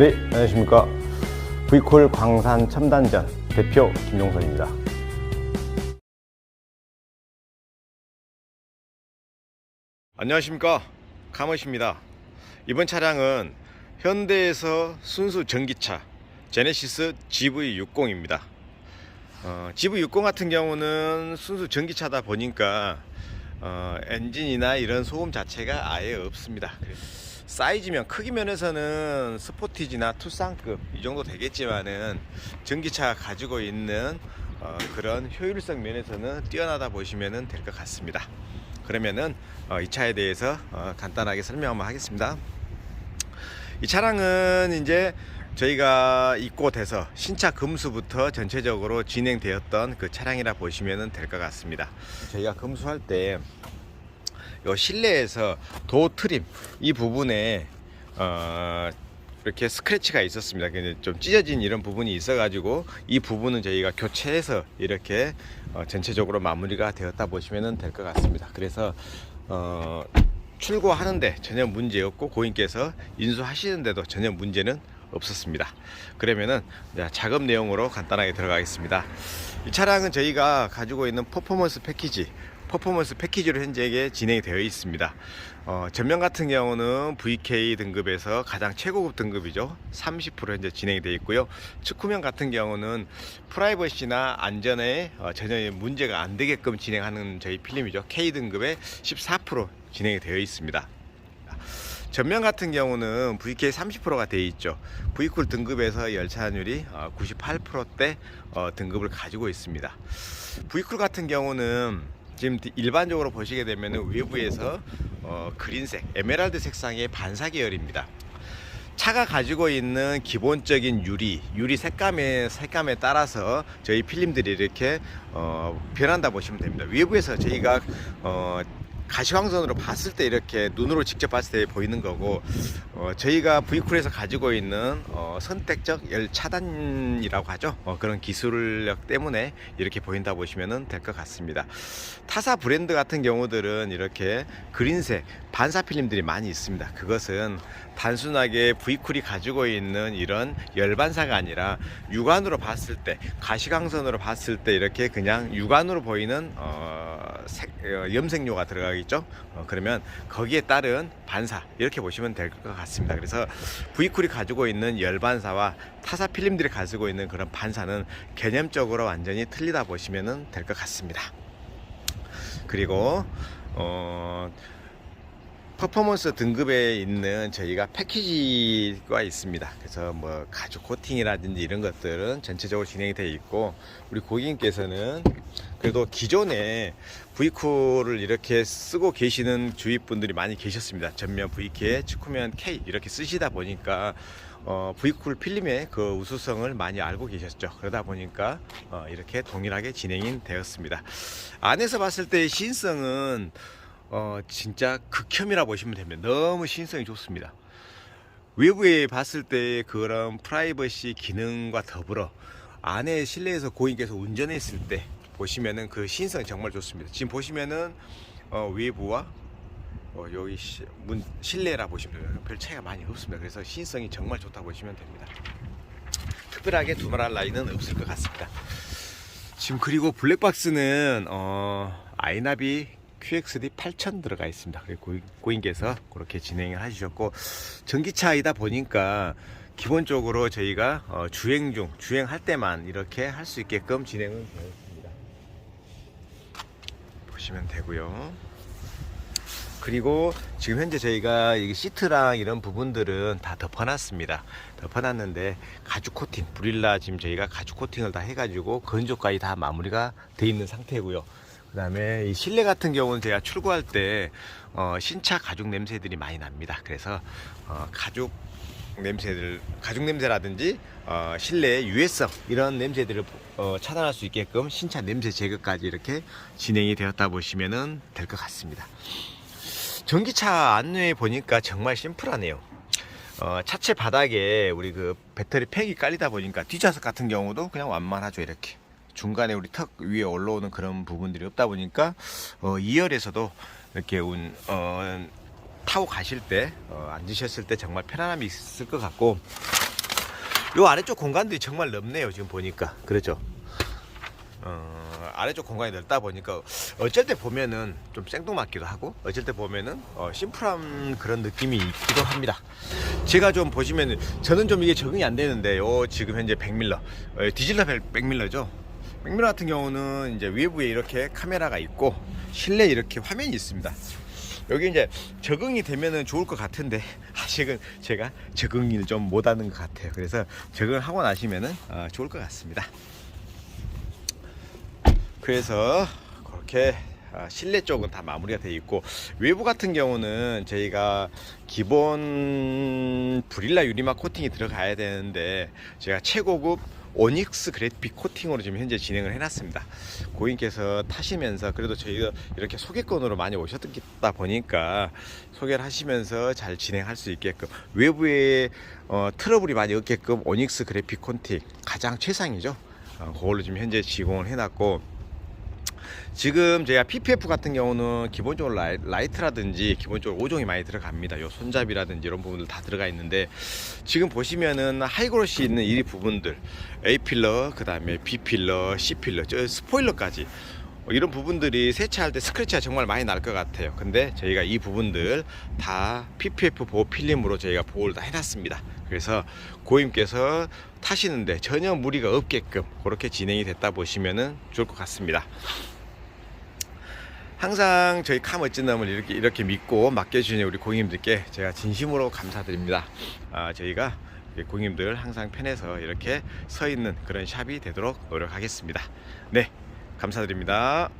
네, 안녕하십니까. V콜 광산 첨단전 대표 김용선입니다. 안녕하십니까. 카머십니다. 이번 차량은 현대에서 순수 전기차 제네시스 GV60입니다. 어, GV60 같은 경우는 순수 전기차다 보니까 어, 엔진이나 이런 소음 자체가 아예 없습니다. 사이즈면 크기 면에서는 스포티지나 투싼급 이 정도 되겠지만은 전기차가 가지고 있는 어, 그런 효율성 면에서는 뛰어나다 보시면 될 것 같습니다. 그러면은 어, 이 차에 대해서 어, 간단하게 설명 한번 하겠습니다. 이 차량은 이제 저희가 입고 돼서 신차 금수부터 전체적으로 진행되었던 그 차량이라 보시면 될 것 같습니다. 저희가 금수할 때 요 실내에서 도 트림 이 부분에 어, 이렇게 스크래치가 있었습니다. 좀 찢어진 이런 부분이 있어가지고 이 부분은 저희가 교체해서 이렇게 어, 전체적으로 마무리가 되었다 보시면 될 것 같습니다. 그래서 어, 출고하는데 전혀 문제 없고 고객께서 인수하시는데도 전혀 문제는 없었습니다. 그러면은 작업 내용으로 간단하게 들어가겠습니다. 이 차량은 저희가 가지고 있는 퍼포먼스 패키지 퍼포먼스 패키지로 현재 진행이 되어 있습니다. 어, 전면 같은 경우는 VK 등급에서 가장 최고급 등급이죠. 30% 현재 진행이 되어 있고요. 측후면 같은 경우는 프라이버시나 안전에 어, 전혀 문제가 안 되게끔 진행하는 저희 필름이죠. K 등급에 14% 진행이 되어 있습니다. 전면 같은 경우는 VK 30%가 되어 있죠. V쿨 등급에서 열차율이 98%대 어, 등급을 가지고 있습니다. V쿨 같은 경우는 지금 일반적으로 보시게 되면 외부에서 어, 그린색, 에메랄드 색상의 반사 계열입니다. 차가 가지고 있는 기본적인 유리, 유리 색감의 색감에 따라서 저희 필름들이 이렇게 어, 변한다 보시면 됩니다. 외부에서 저희가 어, 가시광선으로 봤을 때 이렇게 눈으로 직접 봤을 때 보이는 거고 어, 저희가 V쿨에서 가지고 있는 어, 선택적 열 차단이라고 하죠. 어, 그런 기술력 때문에 이렇게 보인다 보시면 될 것 같습니다. 타사 브랜드 같은 경우들은 이렇게 그린색 반사 필름들이 많이 있습니다 그것은 단순하게 V쿨이 가지고 있는 이런 열반사가 아니라 육안으로 봤을 때 가시광선으로 봤을 때 이렇게 그냥 육안으로 보이는 어, 색, 어, 염색료가 들어가겠죠. 어, 그러면 거기에 따른 반사 이렇게 보시면 될 것 같습니다. 그래서 V쿨이 가지고 있는 열반사와 타사 필름들이 가지고 있는 그런 반사는 개념적으로 완전히 틀리다 보시면 될 것 같습니다. 그리고 어, 퍼포먼스 등급에 있는 저희가 패키지가 있습니다. 그래서 뭐 가죽 코팅이라든지 이런 것들은 전체적으로 진행이 되어 있고 우리 고객님께서는 그래도 기존에 V쿨을 이렇게 쓰고 계시는 주위 분들이 많이 계셨습니다. 전면 VK, 측후면 K 이렇게 쓰시다 보니까 어, V쿨 필름의 그 우수성을 많이 알고 계셨죠. 그러다 보니까 어, 이렇게 동일하게 진행이 되었습니다. 안에서 봤을 때의 신성은 어, 진짜 극혐이라 보시면 됩니다. 너무 신성이 좋습니다. 외부에 봤을 때 그런 프라이버시 기능과 더불어 안에 실내에서 고객께서 운전했을 때 보시면은 그 신성이 정말 좋습니다. 지금 보시면은 어, 외부와 어, 여기 시, 문 실내라 보시면 돼요. 별 차이가 많이 없습니다. 그래서 신성이 정말 좋다 보시면 됩니다. 특별하게 두말할 나이는 없을 것 같습니다. 지금 그리고 블랙박스는 어, 아이나비 QXD 8000 들어가 있습니다. 고인께서 그렇게 진행을 해주셨고 전기차이다 보니까 기본적으로 저희가 어, 주행 중 주행할 때만 이렇게 할 수 있게끔 진행을 되었습니다. 보시면 되고요. 그리고 지금 현재 저희가 이 시트랑 이런 부분들은 다 덮어놨습니다. 덮어놨는데 가죽 코팅, 브릴라 지금 저희가 가죽 코팅을 다 해가지고 건조까지 다 마무리가 돼 있는 상태고요. 그 다음에 이 실내 같은 경우는 제가 출고할 때 어, 신차 가죽 냄새들이 많이 납니다. 그래서 어, 가죽 냄새들, 가죽 냄새라든지 어, 실내 유해성 이런 냄새들을 어, 차단할 수 있게끔 신차 냄새 제거까지 이렇게 진행이 되었다 보시면 될 것 같습니다. 전기차 안내에 보니까 정말 심플하네요. 어, 차체 바닥에 우리 그 배터리 팩이 깔리다 보니까 뒷좌석 같은 경우도 그냥 완만하죠 이렇게 중간에 우리 턱 위에 올라오는 그런 부분들이 없다 보니까 어, 2열에서도 이렇게 운, 어, 타고 가실 때 어, 앉으셨을 때 정말 편안함이 있을 것 같고 요 아래쪽 공간들이 정말 넓네요 지금 보니까. 그렇죠? 어, 아래쪽 공간이 넓다 보니까 어쩔 때 보면은 좀 생뚱맞기도 하고 어쩔 때 보면은 어, 심플한 그런 느낌이 있기도 합니다. 제가 좀 보시면은 저는 좀 이게 적응이 안 되는데 요 지금 현재 100밀러 어, 디질러 100밀러죠 100밀러 같은 경우는 이제 외부에 이렇게 카메라가 있고 실내 에 이렇게 화면이 있습니다 여기 이제 적응이 되면은 좋을 것 같은데 아직은 제가 적응을 좀 못하는 것 같아요. 그래서 적응을 하고 나시면은 어, 좋을 것 같습니다. 그래서 그렇게 아, 실내 쪽은 다 마무리가 되어 있고 외부 같은 경우는 저희가 기본 브릴라 유리막 코팅이 들어가야 되는데 제가 최고급 오닉스 그래픽 코팅으로 지금 현재 진행을 해놨습니다. 고객님께서 타시면서 그래도 저희가 이렇게 소개권으로 많이 오셨다 보니까 소개를 하시면서 잘 진행할 수 있게끔 외부에 어, 트러블이 많이 없게끔 오닉스 그래픽 코팅 가장 최상이죠. 어, 그걸로 지금 현재 지공을 해놨고 지금 제가 PPF 같은 경우는 기본적으로 라이, 라이 트라든지 기본적으로 5종이 많이 들어갑니다. 요 손잡이라든지 이런 부분들 다 들어가 있는데 지금 보시면은 하이그로시 있는 이 부분들 A 필러, 그 다음에 B 필러, C 필러, 저 스포일러까지 어, 이런 부분들이 세차할 때 스크래치가 정말 많이 날 것 같아요. 근데 저희가 이 부분들 다 PPF 보호 필름으로 저희가 보호를 다 해놨습니다. 그래서 고객님께서 타시는데 전혀 무리가 없게끔 그렇게 진행이 됐다 보시면은 좋을 것 같습니다. 항상 저희 카 멋진 놈을 이렇게 이렇게 믿고 맡겨주시는 우리 고객님들께 제가 진심으로 감사드립니다. 아, 저희가 고객님들 항상 편해서 이렇게 서 있는 그런 샵이 되도록 노력하겠습니다. 네, 감사드립니다.